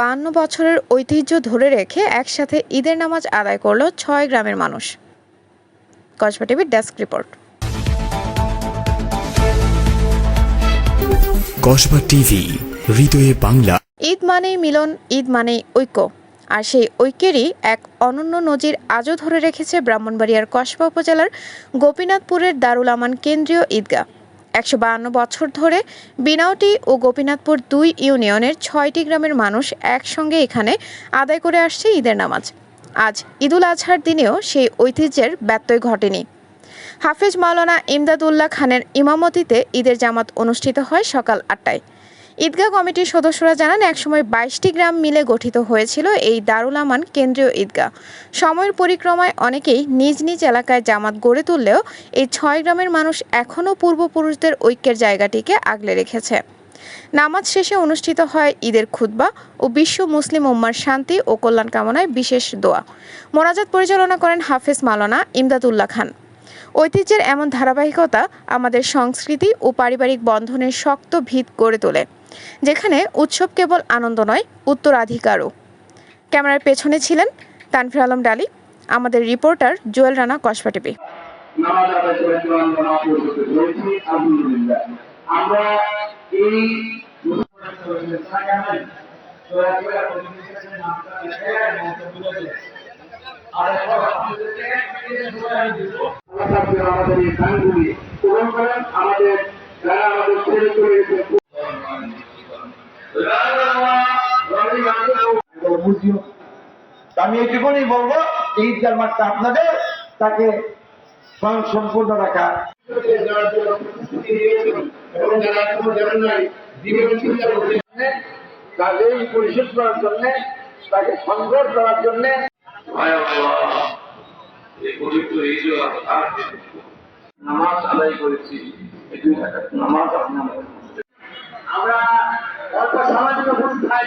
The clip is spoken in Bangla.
বাহান্ন বছরের ঐতিহ্য ধরে রেখে একসাথে ঈদের নামাজ আদায় করল ছয় গ্রামের মানুষ। কসবা টিভির ডেস্ক রিপোর্ট। কসবা টিভি হৃদয়ে বাংলা। ঈদ মানেই মিলন ঈদ মানেই ঐক্য। আর সেই ঐক্যেরই এক অনন্য নজির আজও ধরে রেখেছে ব্রাহ্মণবাড়িয়ার কসবা উপজেলার গোপীনাথপুরের দারুল আমান কেন্দ্রীয় ঈদগাহ। একশো বছর ধরে বিনাউটি ও গোপীনাথপুর দুই ইউনিয়নের ছয়টি গ্রামের মানুষ একসঙ্গে এখানে আদায় করে আসছে ঈদের নামাজ। আজ ঈদুল আজহার দিনেও সেই ঐতিহ্যের ব্যত্যয় ঘটেনি। হাফেজ মাওলানা ইমদাদুল্লাহ খানের ইমামতিতে ঈদের জামাত অনুষ্ঠিত হয় সকাল আটটায়। ঈদগাহ কমিটির সদস্যরা জানান, একসময় বাইশটি গ্রাম মিলে গঠিত হয়েছিল এই দারুল আমান কেন্দ্রীয় ঈদগাহ। সময়ের পরিক্রমায় অনেকেই নিজ নিজ এলাকায় জামাত গড়ে তুললেও এই ছয় গ্রামের মানুষ এখনও পূর্বপুরুষদের ঐক্যের জায়গাটিকে আগলে রেখেছে। নামাজ শেষে অনুষ্ঠিত হয় ঈদের খুতবা ও বিশ্ব মুসলিম উম্মার শান্তি ও কল্যাণ কামনায় বিশেষ দোয়া। মোনাজাত পরিচালনা করেন হাফেজ মাওলানা ইমদাদুল্লাহ খান। ঐতিহ্যের এমন ধারাবাহিকতা আমাদের সংস্কৃতি ও পারিবারিক বন্ধনের শক্ত ভিত গড়ে তোলে। যেখানে উৎসব কেবল আনন্দ নয়, উত্তরাধিকারও। ক্যামেরার পেছনে ছিলেন তানফির আলম ডালি, আমাদের রিপোর্টার জুয়েল রানা কসবা টিভি আমাদের আমি এইটুকুনি বলব এই ঈদগার মাঠটা আপনাদের তাকে স্বয়ং সম্পূর্ণ রাখা। কাজেই পরিশোধ করার জন্য তাকে সংগ্রহ করার জন্য। নামাজ আদায় করেছি নামাজ আমরা অল্প সামাজিক অবস্থায়